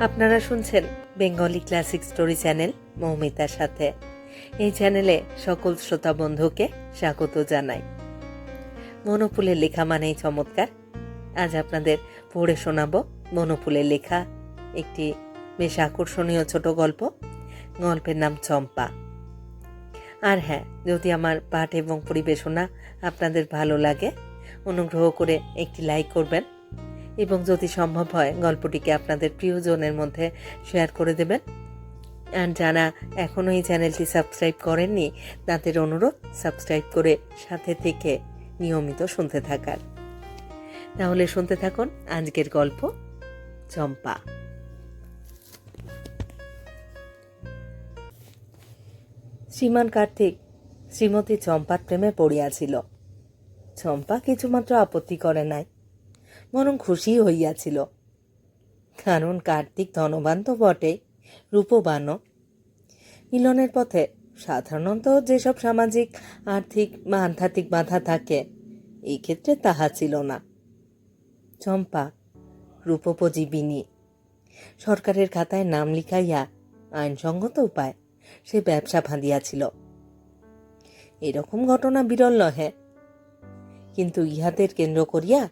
আপনারা শুনছেন Bengali classic story channel মৌমিতার সাথে। এই চ্যানেলে সকল শ্রোতা বন্ধুকে স্বাগত জানাই। মনোপুলের লেখা মানেই চমৎকার। আজ আপনাদের পড়ে শোনাব মনোপুলের লেখা একটি বেশ আকর্ষণীয় ছোট গল্প। গল্পের নাম চম্পা। আর হ্যাঁ যদি আমার পাঠ এবং পরিবেশনা আপনাদের ভালো লাগে, অনুগ্রহ করে একটি লাইক করবেন এবং যদি সম্ভব হয়, গল্পটিকে আপনাদের প্রিয়জনের মধ্যে শেয়ার করে দেবেন। আর যারা এখনও এই চ্যানেলটি সাবস্ক্রাইব করেননি, তাদের অনুরোধ, সাবস্ক্রাইব করে সাথে থেকে নিয়মিত শুনতে থাকার। তাহলে শুনতে থাকুন আজকের গল্প, চম্পা। শ্রীমান কার্তিক শ্রীমতী চম্পার প্রেমে পড়িয়াছিল। চম্পা কিছুমাত্র আপত্তি করে নাই। বরং খুশি হইয়াছিল। কারণ কার্তিক ধনবান তো বটে রূপবানও। মিলনের পথে সাধারণত যেসব সামাজিক, আর্থিক বা আধ্যাত্মিক বাধা থাকে, এই ক্ষেত্রে তাহা ছিল না। চম্পা, রূপোপজীবিনী, সরকারের খাতায় নাম লিখাইয়া আইনসঙ্গত উপায় সে ব্যবসা ফাঁদিয়াছিল এরকম ঘটনা বিরল নহে। কিন্তু ইহাদের কেন্দ্র করিয়া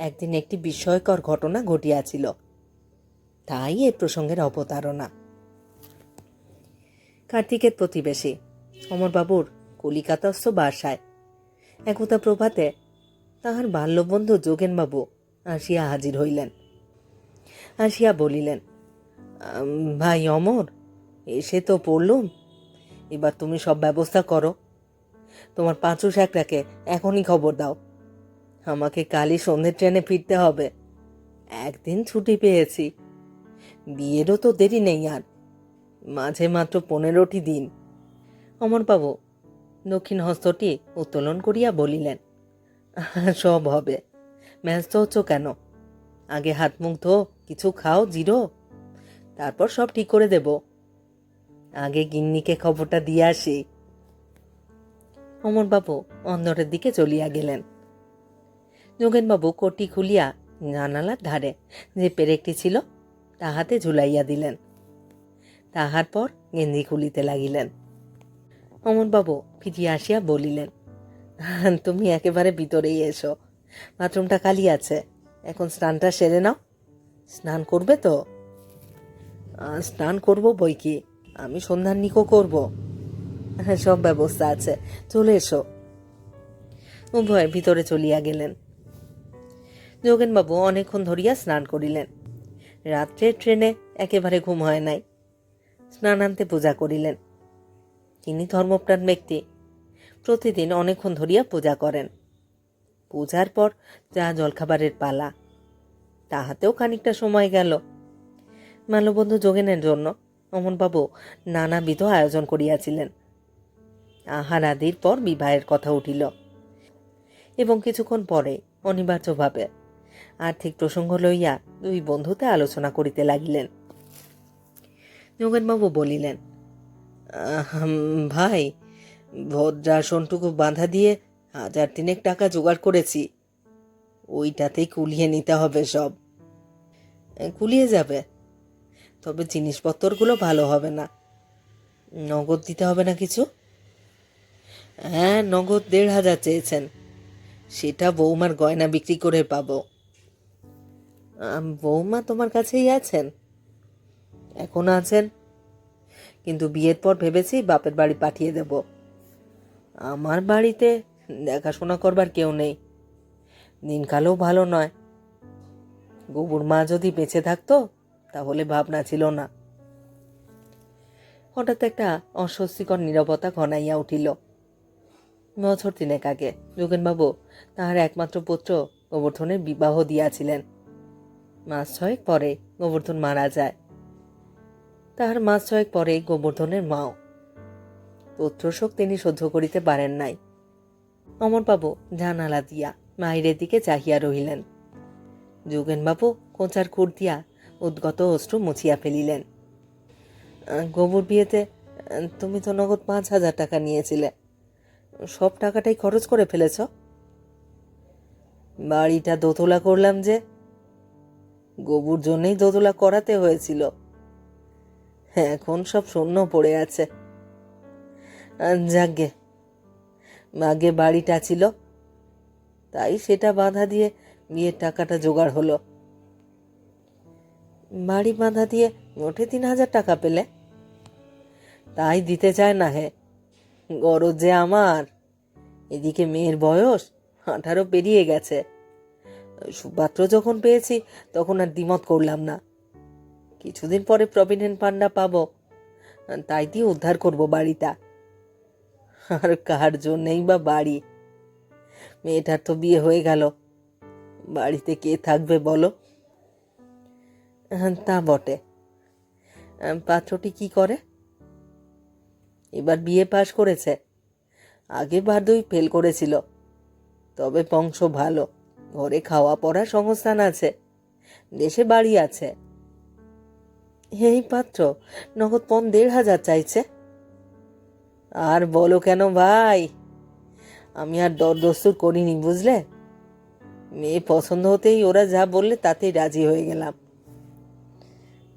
একদিন একটি বিস্ময়কর ঘটনা ঘটিয়াছিল। তাই এ প্রসঙ্গের অবতারণা। কার্তিকের প্রতিবেশী, অমরবাবুর কলিকাতাস্থ বাসায়। একতা প্রভাতে তাহার বাল্যবন্ধু যোগেনবাবু আসিয়া হাজির হইলেন। আসিয়া বলিলেন ভাই অমর, এসে তো পড়লুম। এবার তুমি সব ব্যবস্থা করো। তোমার পাঁচু শ্যাকরাকে এখনই খবর দাও। আমাকে কালই সন্ধ্যে ট্রেনে ফিরতে হবে। একদিন ছুটি পেয়েছি। বিয়েরও তো দেরি নেই আর। মাঝে মাত্র পনেরোটি দিন। অমরবাবু দক্ষিণ হস্তটি উত্তোলন করিয়া বলিলেন, সব হবে। ব্যস্ত হচ্ছ কেন? আগে হাত মুখ ধো, কিছু খাও, জিরো। তারপর সব ঠিক করে দেব। আগে গিন্নিকে খবরটা দিয়ে আসি। অমরবাবু অন্দরের দিকে চলিয়া গেলেন। যোগেনবাবু কোটি খুলিয়া জানালার ধারে যে পেরেকটি ছিল, তাহাতে ঝুলাইয়া দিলেন। তাহার পর গেঞ্জি খুলিতে লাগিলেন। অমরবাবু ফিরিয়া আসিয়া বলিলেন, তুমি একেবারে ভিতরেই এসো। বাথরুমটা খালি আছে। এখন স্নানটা সেরে নাও। স্নান করবে তো? স্নান করব বই কি? আমি সন্ধ্যার নিকো করব। হ্যাঁ সব ব্যবস্থা আছে। চলে এসো। উভয় ভিতরে চলিয়া গেলেন। যোগেনবাবু অনেকক্ষণ ধরিয়া স্নান করিলেন। রাত্রে ট্রেনে একেবারে ঘুম হয় নাই। স্নানান্তে পূজা করিলেন। তিনি ধর্মপ্রাণ ব্যক্তি। প্রতিদিন অনেকক্ষণ ধরিয়া পূজা করেন। পূজার পর যা জলখাবারের পালা। তাহাতেও খানিকটা সময় গেল। মাল্যবন্ধু যোগেনের জন্য অমনবাবু নানাবিধ আয়োজন করিয়াছিলেন। আহার আদির পর বিবাহের কথা উঠিল। এবং কিছুক্ষণ পরে অনিবার্যভাবে আর্থিক প্রসঙ্গ লইয়া দুই বন্ধুতে আলোচনা করিতে লাগিলেন। যোগেনবাবু বলিলেন ভাই ভদ্রা সন্টুকু বাঁধা দিয়ে হাজার তিনেক টাকা জোগাড় করেছি। ওইটাতেই কুলিয়ে নিতে হবে সব। কুলিয়ে যাবে, তবে জিনিসপত্রগুলো ভালো হবে না। নগদ দিতে হবে না কিছু? হ্যাঁ নগদ দেড় হাজার চেয়েছেন। সেটা বৌমার গয়না বিক্রি করে পাবো। বৌমা তোমার কাছেই আছেন? এখন আছেন? কিন্তু বিয়ের পর ভেবেছি বাপের বাড়ি পাঠিয়ে দেব। আমার বাড়িতে দেখাশোনা করবার কেউ নেই। দিনকালও ভালো নয়। গোবুর মা যদি বেঁচে থাকতো, তাহলে ভাবনা ছিল না। হঠাৎ একটা অস্বস্তিকর নীরবতা ঘনাইয়া উঠিল। বছর তিনেক আগে যোগেনবাবু তাহার একমাত্র পুত্র গোবর্ধনের বিবাহ দিয়াছিলেন। মাস ছয়েক পরে গোবর্ধন মারা যায়। তাহার মাস ছয়েক পরে গোবর্ধনের মাও। পুত্রশোক তিনি সহ্য করিতে পারেন নাই। অমরবাবু জানালা দিয়া মাহিরের দিকে চাহিয়া রহিলেন। যোগেনবাবু কোঁচার খুর দিয়া উদ্গত অশ্রু মুছিয়া ফেলিলেন। গোবর বিয়েতে তুমি তো নগদ পাঁচ হাজার টাকা নিয়েছিলে। সব টাকাটাই খরচ করে ফেলেছ? বাড়িটা দোতলা করলাম যে গবুর জন্যই দোদলা করাতে হয়েছিল। এখন সব শূন্য পড়ে আছে। যাকগে আগে বাড়িটা ছিল, তাই সেটা বাধা দিয়ে বিয়ের টাকাটা জোগাড় হলো। বাড়ি বাঁধা দিয়ে মোটে তিন হাজার টাকা পেলে। তাই দিতে চায় না হে। গরজ যে আমার। এদিকে মেয়ের বয়স আঠারো পেরিয়ে গেছে। সুপাত্র যখন পেয়েছি, তখন আর দ্বিমত করলাম না। কিছুদিন পরে প্রভিডেন্ট ফান্ডা পাবো, তাই দিয়ে উদ্ধার করব বাড়িটা। আর কার জন্যেই বা বাড়ি? মেয়েটার তো বিয়ে হয়ে গেল, বাড়িতে কে থাকবে বলো? তা বটে। পাত্রটি কি করে? এবার বিয়ে পাশ করেছে। আগে বারদই ফেল করেছিল, তবে বংশ ভালো। ঘরে খাওয়া পড়ার সংস্থান আছে। দেশে বাড়ি আছে। এই পাত্র, নগদ পণ দেড় হাজার চাইছে। আর বলো কেন ভাই? আমি আর দরদস্তুর করিনি, বুঝলে? মেয়ে পছন্দ হতেই ওরা যা বললে তাতেই রাজি হয়ে গেলাম।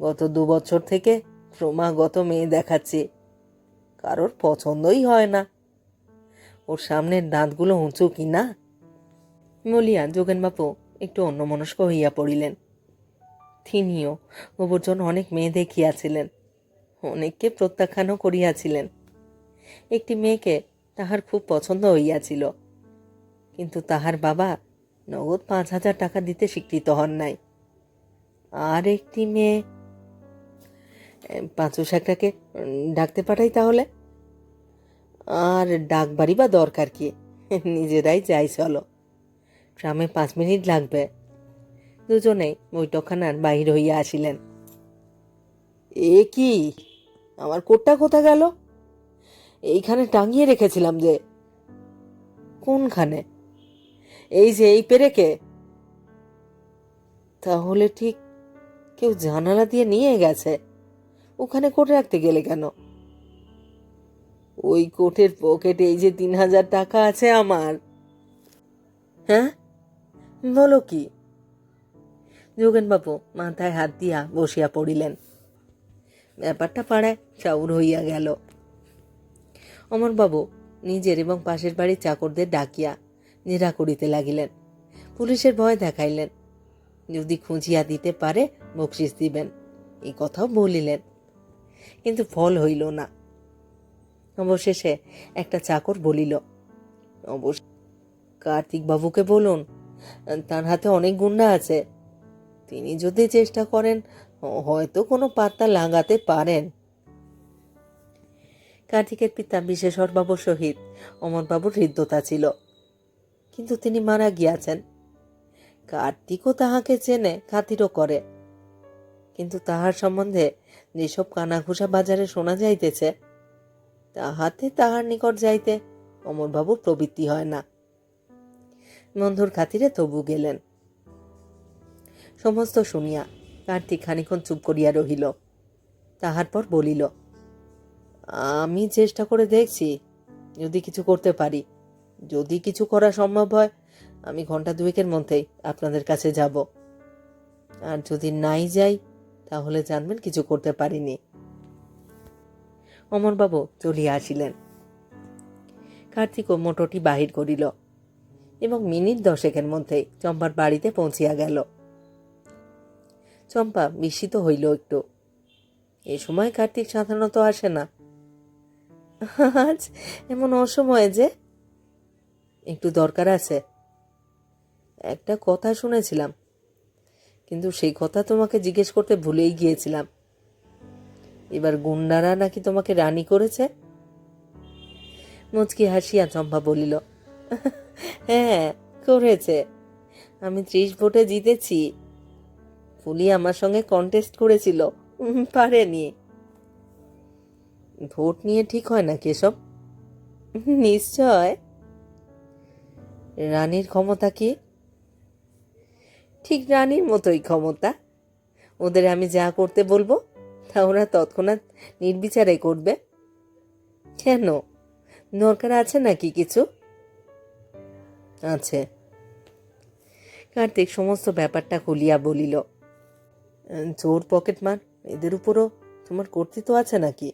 গত দু বছর থেকে ক্রমাগত মেয়ে দেখাচ্ছি। কারোর পছন্দই হয় না। ওর সামনের দাঁতগুলো উঁচু কি না বলিয়া যোগেনবাবু একটু অন্যমনস্ক হইয়া পড়িলেন। তিনিও গোবর্জন অনেক মেয়ে দেখিয়াছিলেন, অনেককে প্রত্যাখ্যানও করিয়াছিলেন। একটি মেয়েকে তাহার খুব পছন্দ হইয়াছিল, কিন্তু তাহার বাবা নগদ পাঁচ হাজার টাকা দিতে স্বীকৃত হন নাই। আর একটি মেয়ে পাঁচু শাকটাকে ডাকতে পাঠাই তাহলে? আর ডাকবাড়ি বা দরকার কি? নিজেরাই যাই চলো। ট্রামে পাঁচ মিনিট লাগবে। দুজনেই বৈঠকখানার বাহির হইয়া আসিলেন। এ কি? আমার কোটটা কোথা গেল? এইখানে টাঙিয়ে রেখেছিলাম যে। কোনখানে? এই যে এই পেরেকে। তাহলে ঠিক কেউ জানালা দিয়ে নিয়ে গেছে। ওখানে কোট রাখতে গেলে কেন? ওই কোটের পকেটে এই যে তিন হাজার টাকা আছে আমার। হ্যাঁ? বলো কি? যোগেনবাবু মাথায় হাত দিয়া বসিয়া পড়িলেন। ব্যাপারটা পাড়ায় চাউর হইয়া গেল। অমরবাবু নিজের এবং পাশের বাড়ির চাকরদের ডাকিয়া জেরা করিতে লাগিলেন। পুলিশের ভয় দেখাইলেন। যদি খুঁজিয়া দিতে পারে বকশিস দিবেন। এই কথাও বলিলেন। কিন্তু ফল হইল না। অবশেষে একটা চাকর বলিল, অবশ্য কার্তিকবাবুকে বলুন তার হাতে অনেক গুন্ডা আছে। তিনি যদি চেষ্টা করেন, হয়তো কোনো পাত্তা লাগাতে পারেন। কার্তিকের পিতা বিশেষরবাবুর সহিত অমরবাবুর হৃদ্যতা ছিল। কিন্তু তিনি মারা গিয়াছেন। কার্তিকও তাহাকে চেনে, খাতিরও করে। কিন্তু তাহার সম্বন্ধে যেসব কানাঘুষা বাজারে শোনা যাইতেছে, তাহাতে তাহার নিকট যাইতে অমরবাবুর প্রবৃত্তি হয় না। বন্ধুর খাতিরে তবু গেলেন। সমস্ত শুনিয়া কার্তিক খানিক্ষণ চুপ করিয়া রহিল। তাহার পর বলিল, আমি চেষ্টা করে দেখছি, যদি কিছু করতে পারি। যদি কিছু করা সম্ভব হয়, আমি ঘণ্টা দুয়েকের মধ্যেই আপনাদের কাছে যাব। আর যদি নাই যাই, তাহলে জানবেন কিছু করতে পারিনি। অমরবাবু চলিয়া আসিলেন। কার্তিকও মোটরটি বাহির করিল। এবং মিনিট দশেকের মধ্যেই চম্পার বাড়িতে পৌঁছিয়া গেল। চম্পা বিস্মিত হইল একটু। এ সময় কার্তিক সাধারণত আসে না। আজ এমন অসময়ে যে? একটু দরকার আছে। একটা কথা শুনেছিলাম, কিন্তু সেই কথা তোমাকে জিজ্ঞেস করতে ভুলেই গিয়েছিলাম। এবার গুন্ডারা নাকি তোমাকে রানী করেছে? মুচকি হাসিয়া চম্পা বলিল হ্যাঁ করেছে। আমি ত্রিশ ভোটে জিতেছি। ফুলি আমার সঙ্গে কন্টেস্ট করেছিল। পারেনি। ভোট নিয়ে ঠিক হয় না কেসব নিশ্চয়। রানীর ক্ষমতা কি? ঠিক রানীর মতোই ক্ষমতা। ওদের আমি যা করতে বলব, তা ওরা তৎক্ষণাৎ নির্বিচারে করবে। কেন? দরকার আছে নাকি কিছু? আছে। কার্তিক সমস্ত ব্যাপারটা খুলিয়া বলিল চোর পকেটমার এদের উপরও তোমার কর্তৃত্ব আছে নাকি?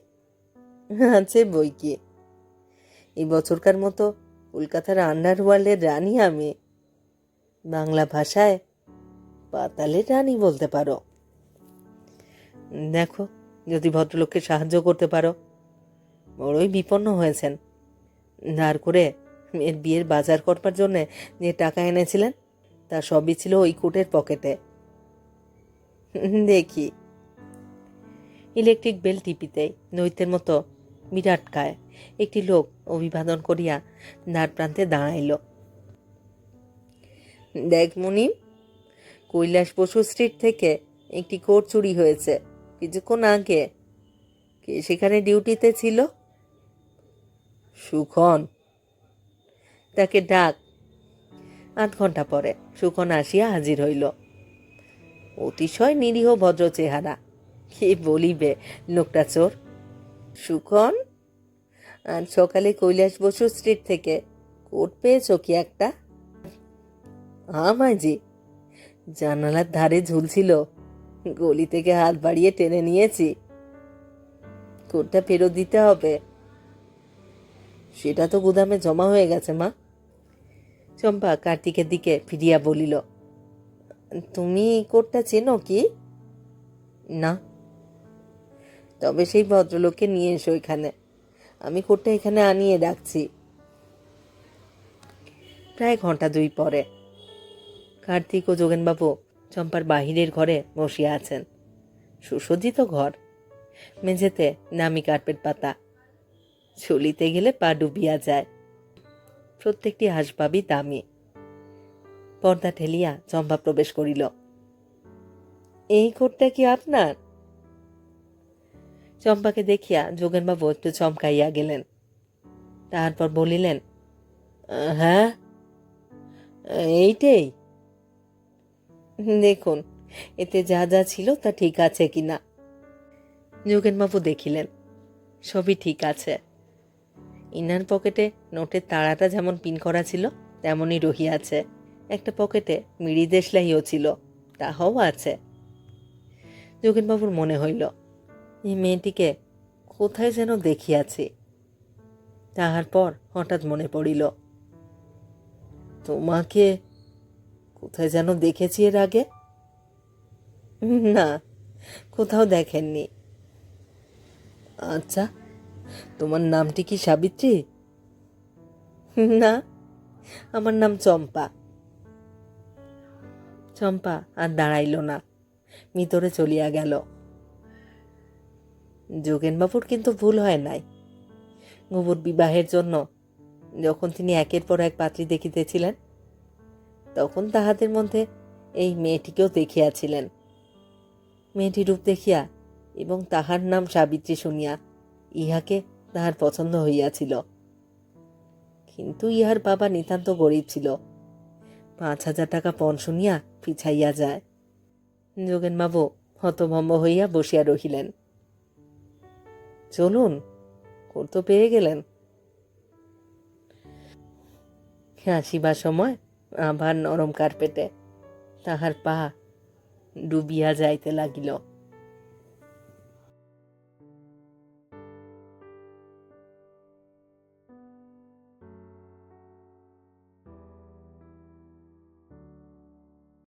আছে বই কি? এই বছরকার মতো কলকাতার আন্ডারওয়ার্ল্ডের রানী আমি। বাংলা ভাষায় পাতালের রানী বলতে পারো। দেখো, যদি ভদ্রলোককে সাহায্য করতে পারো। বড়ই বিপন্ন হয়েছেন। ধার করে মেয়ের বিয়ের বাজার করবার জন্যে যে টাকা এনেছিলেন, তা সবই ছিল ওই কোটের পকেটে। দেখি। ইলেকট্রিক বেল টিপিতেই নৈতের মতো বিরাট কায়। একটি লোক অভিবাদন করিয়া দ্বার প্রান্তে দাঁড়াইল। দেখ মুনিম কৈলাস বসু স্ট্রিট থেকে একটি কোট চুরি হয়েছে। কিছুক্ষণ আগে কে সেখানে ডিউটিতে ছিল? সুখন তাকে ডাক। আধ ঘণ্টা পরে সুখন আসিয়া হাজির হইল। অতিশয় নিরীহ ভদ্র চেহারা। কে বলিবে লোকটা চোর? সুখন? আজ সকালে কৈলাস বসু স্ট্রিট থেকে কোট পেয়েছ কি একটা? আমাজি জানালার ধারে ঝুলছিল। গলি থেকে হাত বাড়িয়ে টেনে নিয়েছি। কোটটা ফেরত দিতে হবে। সেটা তো গুদামে জমা হয়ে গেছে, মা। চম্পা কার্তিকের দিকে ফিরিয়া বলিল, তুমি কোটটা চেনো কি? না। তবে সেই ভদ্রলোককে নিয়ে এসো এখানে। আমি কোটটা এখানে আনিয়ে রাখছি। প্রায় ঘণ্টা দুই পরে কার্তিক ও যোগেনবাবু চম্পার বাহিরের ঘরে বসিয়া আছেন। সুসজ্জিত ঘর। মেঝেতে নামি কার্পেট পাতা। চলিতে গেলে পা ডুবিয়া যায়। প্রত্যেকটি হাসবাবই দামি। পর্দা ঠেলিয়া চম্পা প্রবেশ করিল। এই কোটটা কি আপনার? চম্পাকে দেখিয়া যোগেনবাবু একটু চমকাইয়া গেলেন। তারপর বলিলেন হ্যাঁ এইটাই। দেখুন, এতে যা যা ছিল তা ঠিক আছে কিনা? যোগেনবাবু দেখিলেন, সবই ঠিক আছে। ইনার পকেটে নোটের তাড়াটা যেমন পিন করা ছিল, তেমনই রহিয়াছে একটা পকেটে মিড়ি দেশলাইও ছিল, তাহাও আছে। যোগেনবাবুর মনে হইল, এই মেয়েটিকে কোথায় যেন দেখিয়াছি? তাহার পর হঠাৎ মনে পড়িল, তোমাকে কোথায় যেন দেখেছি এর আগে? না, কোথাও দেখেননি। আচ্ছা তোমার নামটি কি সাবিত্রী? না, আমার নাম চম্পা। চম্পা, আর দাঁড়াইল না। ভিতরে চলিয়া গেল। যোগেনবাবুর কিন্তু ভুল হয় নাই। গোবর বিবাহের জন্য যখন তিনি একের পর এক পাত্রী দেখিতেছিলেন, তখন তাহাদের মধ্যে এই মেয়েটিকেও দেখিয়াছিলেন। মেয়েটি রূপ দেখিয়া এবং তাহার নাম সাবিত্রী শুনিয়া ইহাকে তাহার পছন্দ হইয়াছিল। কিন্তু ইহার বাবা নিতান্ত গরিব ছিল। পাঁচ হাজার টাকা পণ শুনিয়া পিছাইয়া যায়। যোগেনবাবু হতভম্ব হইয়া বসিয়া রহিলেন। চলুন করতো পেয়ে গেলেন। আসিবার সময় আবার নরম কার্পেটে তাহার পা ডুবিয়া যাইতে লাগিল।